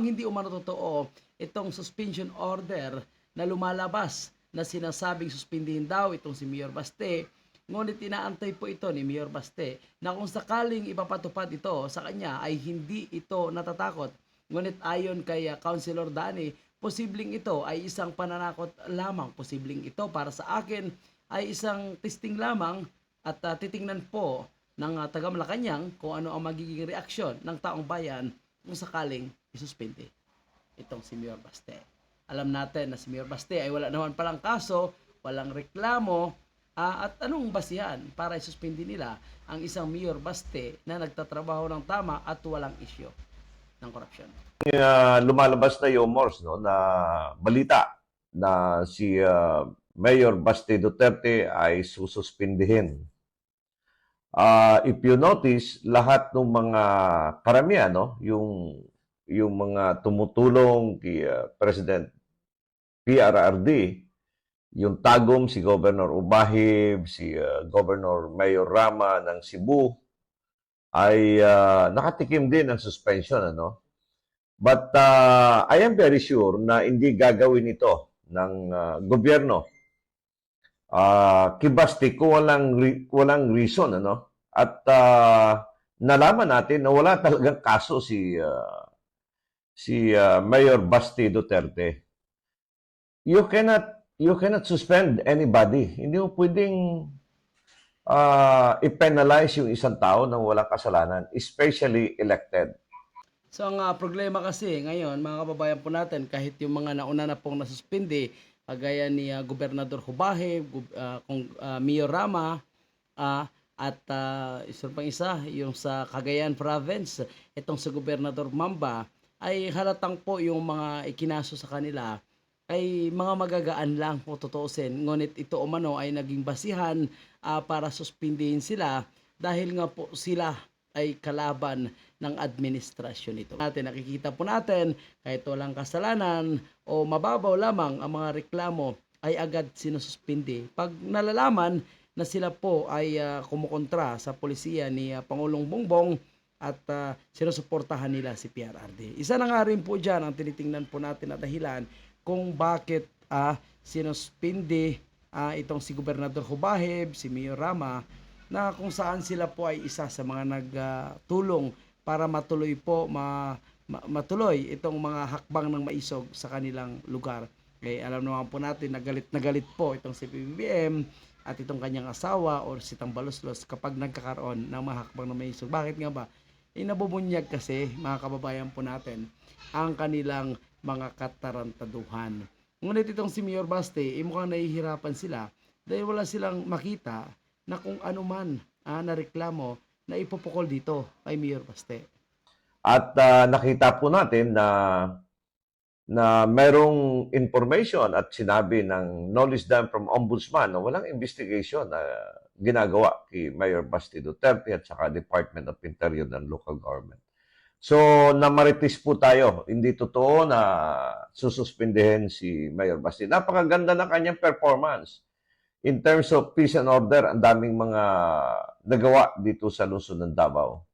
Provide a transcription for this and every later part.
Hindi umano totoo itong suspension order na lumalabas na sinasabing suspindihin daw itong si Mayor Baste. Ngunit inaantay po ito ni Mayor Baste na kung sakaling ipapatupad ito sa kanya ay hindi ito natatakot. Ngunit ayon kay uh, Councilor Dani, posibleng ito ay isang pananakot lamang. Posibleng ito para sa akin ay isang testing lamang at uh, titingnan po ng uh, taga Malacanang kung ano ang magiging reaksyon ng taong bayan kung sakaling isuspindi itong si Mayor Baste. Alam natin na si Mayor Baste ay wala naman palang kaso, walang reklamo, ah, at anong basihan para isuspindi nila ang isang Mayor Baste na nagtatrabaho ng tama at walang isyo ng korupsyon. uh, lumalabas na yung Mors, no, na balita na si uh, Mayor Basti Duterte ay sususpindihin. Uh, if you notice, lahat ng mga karamihan, no, yung, yung mga tumutulong kay uh, President PRRD, yung tagom si Governor Ubahib, si uh, Governor Mayor Rama ng Cebu, ay uh, nakatikim din ng suspension, ano? But uh, I am very sure na hindi gagawin ito ng uh, gobyerno. Uh, kibasti kung walang, re- walang reason, ano? At uh, nalaman natin na wala talagang kaso si uh, si uh, Mayor Basti Duterte. You cannot you cannot suspend anybody. Hindi mo pwedeng uh, i-penalize yung isang tao nang walang kasalanan, especially elected. So ang ah, problema kasi ngayon, mga kababayan po natin, kahit yung mga nauna na pong nasuspindi, kagaya ni ah, Gobernador Hubahe, ah, kung ah, Mayor Rama, ah, at uh, isa pang isa, yung sa Cagayan Province, itong sa Gobernador Mamba, ay halatang po yung mga ikinaso sa kanila ay mga magagaan lang po tutuusin. Ngunit ito umano ay naging basihan ah, para suspindihin sila dahil nga po sila ay kalaban ng administrasyon nito. Natin nakikita po natin kahit walang kasalanan o mababaw lamang ang mga reklamo ay agad sinususpindi. Pag nalalaman na sila po ay ah, kumukontra sa polisiya ni ah, Pangulong Bongbong at ah, sinusuportahan nila si PRRD. Isa na nga rin po dyan ang tinitingnan po natin na dahilan kung bakit ah, sinuspindi ah, itong si Gobernador Hubahib, si Mayor Rama, na kung saan sila po ay isa sa mga nagtulong para matuloy po ma, ma- matuloy itong mga hakbang ng maisog sa kanilang lugar. Eh, alam naman po natin na galit na galit po itong si PBBM at itong kanyang asawa or si Tambaloslos kapag nagkakaroon ng mga hakbang ng maisog. Bakit nga ba? Eh, nabubunyag kasi mga kababayan po natin ang kanilang mga katarantaduhan. Ngunit itong si Mayor Baste, eh, mukhang nahihirapan sila dahil wala silang makita na kung ano man ah, na reklamo na ipupukol dito kay Mayor Baste. At ah, nakita po natin na na merong information at sinabi ng knowledge done from ombudsman na walang investigation na ginagawa kay Mayor Basti Duterte at saka Department of Interior ng local government. So, namaritis po tayo. Hindi totoo na sususpindihin si Mayor Basti. Napakaganda ng kanyang performance. In terms of peace and order, ang daming mga nagawa dito sa lungsod ng Davao.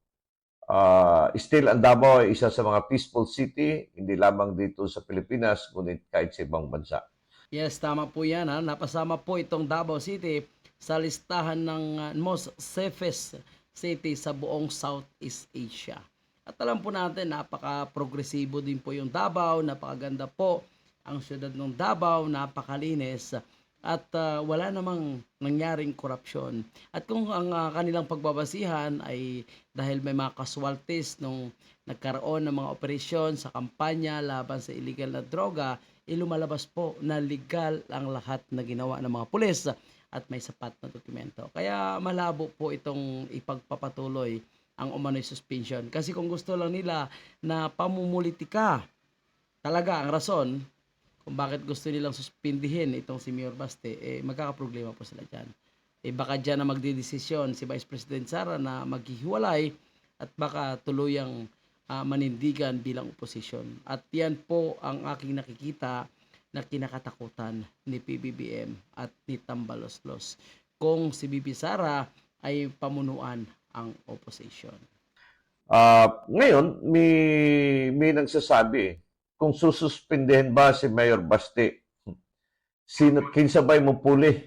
Uh, still, ang Davao ay isa sa mga peaceful city, hindi lamang dito sa Pilipinas, ngunit kahit sa ibang bansa. Yes, tama po yan. Ha? Napasama po itong Davao City sa listahan ng ah, most safest city sa buong Southeast Asia. At alam po natin, napaka-progresibo din po yung Davao, napakaganda po ang syudad ng Davao, napakalinis at ah, wala namang nangyaring korupsyon. At kung ang ah, kanilang pagbabasihan ay dahil may mga casualties nung nagkaroon ng mga operasyon sa kampanya laban sa illegal na droga, ilumalabas po na legal ang lahat na ginawa ng mga pulis at may sapat na dokumento. Kaya malabo po itong ipagpapatuloy ang umano'y suspension. Kasi kung gusto lang nila na pamumulitika, talaga ang rason kung bakit gusto nilang suspindihin itong si Mayor Baste, eh magkakaproblema po sila dyan. Eh baka dyan na magdidesisyon si Vice President Sara na maghihiwalay at baka tuluyang ah, manindigan bilang oposisyon. At yan po ang aking nakikita na kinakatakutan ni PBBM at ni Tambaloslos kung si Bibi Sara ay pamunuan ang opposition. Ah, ngayon, may, may nagsasabi, eh, kung sususpindihin ba si Mayor Basti, sino, kinsabay mo puli.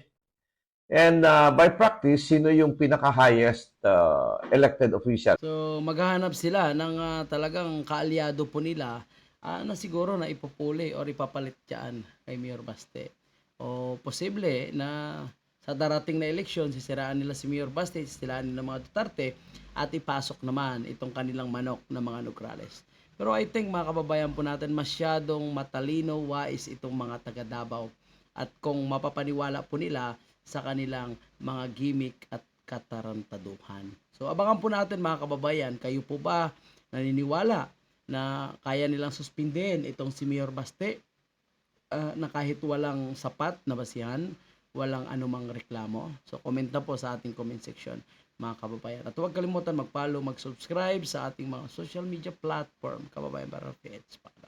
And ah, by practice, sino yung pinaka-highest ah, elected official? So maghahanap sila ng ah, talagang kaalyado po nila ah, na siguro na ipupuli or ipapalit dyan kay Mayor Baste. O posible na sa darating na eleksyon, sisiraan nila si Mayor Baste, sisiraan nila mga Duterte at ipasok naman itong kanilang manok na mga Nograles. Pero I think mga kababayan po natin masyadong matalino, wise itong mga taga Davao. At kung mapapaniwala po nila sa kanilang mga gimmick at katarantaduhan. So abangan po natin mga kababayan, kayo po ba naniniwala na kaya nilang suspindihin itong si Mayor Baste ah, na kahit walang sapat na basihan, walang anumang reklamo. So comment na po sa ating comment section mga kababayan. At huwag kalimutan mag-follow, mag-subscribe sa ating mga social media platform, kababayan para pa.